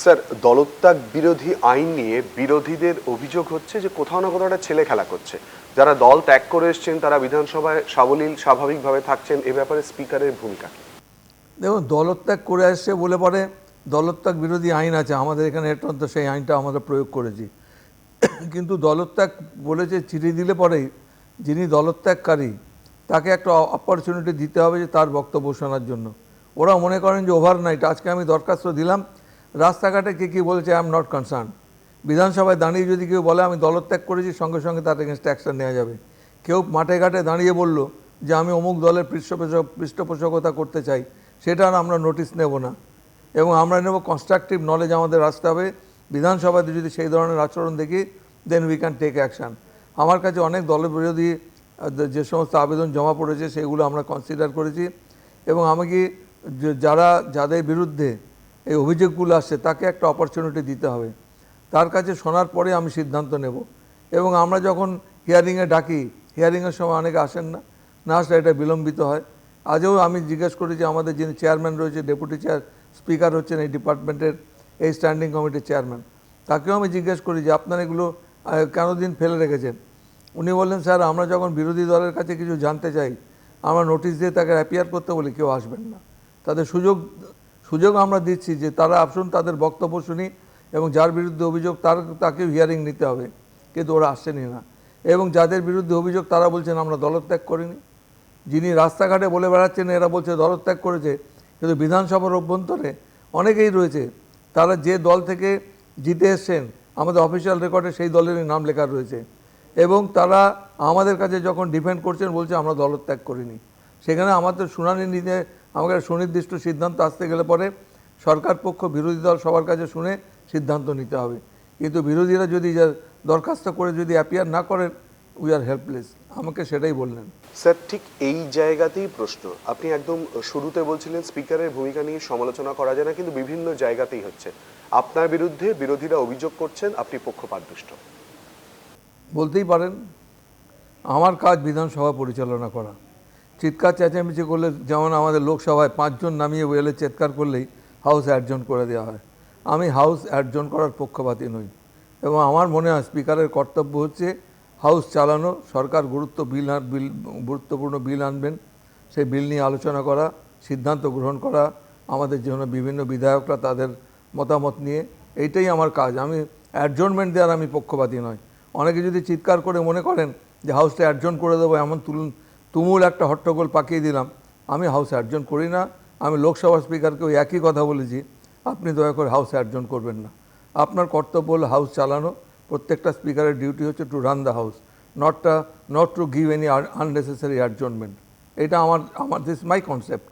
Sir, দলত্যাগ বিরোধী আইন নিয়ে বিরোধীদের অভিযোগ হচ্ছে যে কোথাও না কোথাও একটা ছেলে খেলা করছে। যারা দল ত্যাগ করে এসছেন, তারা বিধানসভায় সাবলীল, স্বাভাবিকভাবে থাকছেন। এ ব্যাপারে স্পিকারের ভূমিকা? দেখুন, দলত্যাগ করে আসছে বলে পরে দলত্যাগ বিরোধী আইন আছে। আমাদের এখানে অত্যন্ত সেই আইনটা আমরা প্রয়োগ করেছি। কিন্তু দলত্যাগ বলেছে, চিঠি দিলে পরেই যিনি দলত্যাগকারী, তাকে একটা অপরচুনিটি দিতে হবে যে তার বক্তব্য শোনার জন্য। ওরা মনে করেন যে ওভারনাইট আজকে আমি দরখাস্ত দিলাম রাস্তাঘাটে কে কী বলছে আই এম নট কনসার্ন বিধানসভায় দাঁড়িয়ে যদি কেউ বলে আমি দলত্যাগ করেছি সঙ্গে সঙ্গে তার এগেনস্ট অ্যাকশন নেওয়া যাবে। কেউ মাঠে ঘাটে দাঁড়িয়ে বলল যে আমি অমুক দলের পৃষ্ঠপোষক পৃষ্ঠপোষকতা করতে চাই সেটা আমরা নোটিশ নেব না। এবং আমরা নেব কনস্ট্রাকটিভ নলেজ আমাদের আসতে হবে। বিধানসভাতে যদি সেই ধরনের আচরণ দেখি then we can take action আমার কাছে অনেক দলবিরোধী আহ, যে সমস্ত আবেদন জমা পড়েছে সেগুলো আমরা কনসিডার করেছি। এবং আমাকে যে- যারা যাদের বিরুদ্ধে এই অভিযোগগুলো আসছে, তাকে একটা অপরচুনিটি দিতে হবে। তার কাছে শোনার পরে আমি সিদ্ধান্ত নেব। এবং আমরা যখন হিয়ারিংয়ে ডাকি হিয়ারিংয়ের সময় অনেকে আসেন না না আসলে এটা বিলম্বিত হয়। আজও আমি জিজ্ঞেস করি যে আমাদের যিনি চেয়ারম্যান রয়েছে ডেপুটি চেয়ার স্পিকার হচ্ছেন এই ডিপার্টমেন্টের এই স্ট্যান্ডিং কমিটির চেয়ারম্যান তাকেও আমি জিজ্ঞেস করি যে, আপনারা এগুলো কেন দিন ফেলে রেখেছেন? উনি বললেন, স্যার, আমরা যখন বিরোধী দলের কাছে কিছু জানতে চাই, আমরা নোটিশ দিয়ে তাকে অ্যাপিয়ার করতে বলি, কেউ আসবেন না। তাদের সুযোগ সুযোগ আমরা দিচ্ছি যে তারা আসুন, তাদের বক্তব্য শুনি এবং যার বিরুদ্ধে অভিযোগ, তার তাকে হিয়ারিং নিতে হবে। কিন্তু ওরা আসছেনই না। এবং যাদের বিরুদ্ধে অভিযোগ, তারা বলছেন, আমরা দলত্যাগ করিনি। যিনি রাস্তাঘাটে বলে বেড়াচ্ছেন, এরা বলছে, দলত্যাগ করেছে। কিন্তু বিধানসভার অভ্যন্তরে অনেকেই রয়েছে। তারা যে দল থেকে জিতে এসছেন, আমাদের অফিসিয়াল রেকর্ডে সেই দলেরই নাম লেখা রয়েছে। এবং তারা আমাদের কাছে যখন ডিফেন্ড করছেন, বলছে, আমরা দলত্যাগ করিনি। সেখানে আমাদের শুনানি নিতে আমাকে সুনির্দিষ্ট সিদ্ধান্ত আসতে গেলে পরে সরকার পক্ষ বিরোধী দল সবার কাছে শুনে সিদ্ধান্ত নিতে হবে। কিন্তু বিরোধীরা যদি দরখাস্ত করে যদি অ্যাপিয়ার না করেন উই আর হেল্পলেস আমাকে সেটাই বললেন। স্যার ঠিক এই জায়গাতেই প্রশ্ন। আপনি একদম শুরুতে বলছিলেন স্পিকারের ভূমিকা নিয়ে সমালোচনা করা যায় না কিন্তু বিভিন্ন জায়গাতেই হচ্ছে। আপনার বিরুদ্ধে বিরোধীরা অভিযোগ করছেন আপনি পক্ষপাতদুষ্ট। বলতেই পারেন আমার কাজ বিধানসভা পরিচালনা করা। চিৎকার চেঁচামেচি করলে যেমন আমাদের লোকসভায় পাঁচজন নামিয়ে ওয়েলে চিৎকার করলেই হাউস অ্যাডজন করে দেওয়া হয়। আমি হাউস অ্যাডজন করার পক্ষপাতী নই এবং আমার মনে হয় স্পিকারের কর্তব্য হচ্ছে হাউস চালানো, সরকার গুরুত্ব বিল বিল, গুরুত্বপূর্ণ বিল আনবেন, সেই বিল নিয়ে আলোচনা করা, সিদ্ধান্ত গ্রহণ করা, আমাদের জন্য বিভিন্ন বিধায়করা তাদের মতামত নিয়ে, এইটাই আমার কাজ। আমি অ্যাডজনমেন্ট দেওয়ার আমি পক্ষপাতী নয় অনেকে যদি চিৎকার করে মনে করেন যে হাউসটা অ্যাডজন করে দেবো, এমন তুলুন তুমুল একটা হট্টগোল পাকিয়ে দিলাম। আমি হাউসে অ্যাডজন করি না। আমি লোকসভা স্পিকারকে ওই একই কথা বলেছি। আপনি দয়া করে হাউসে অ্যাডজন করবেন না। আপনার কর্তব্য হল হাউস চালানো। প্রত্যেকটা স্পিকারের ডিউটি হচ্ছে to run the house not not to give any unnecessary adjournment এটা আমার আমার দিস মাই কনসেপ্ট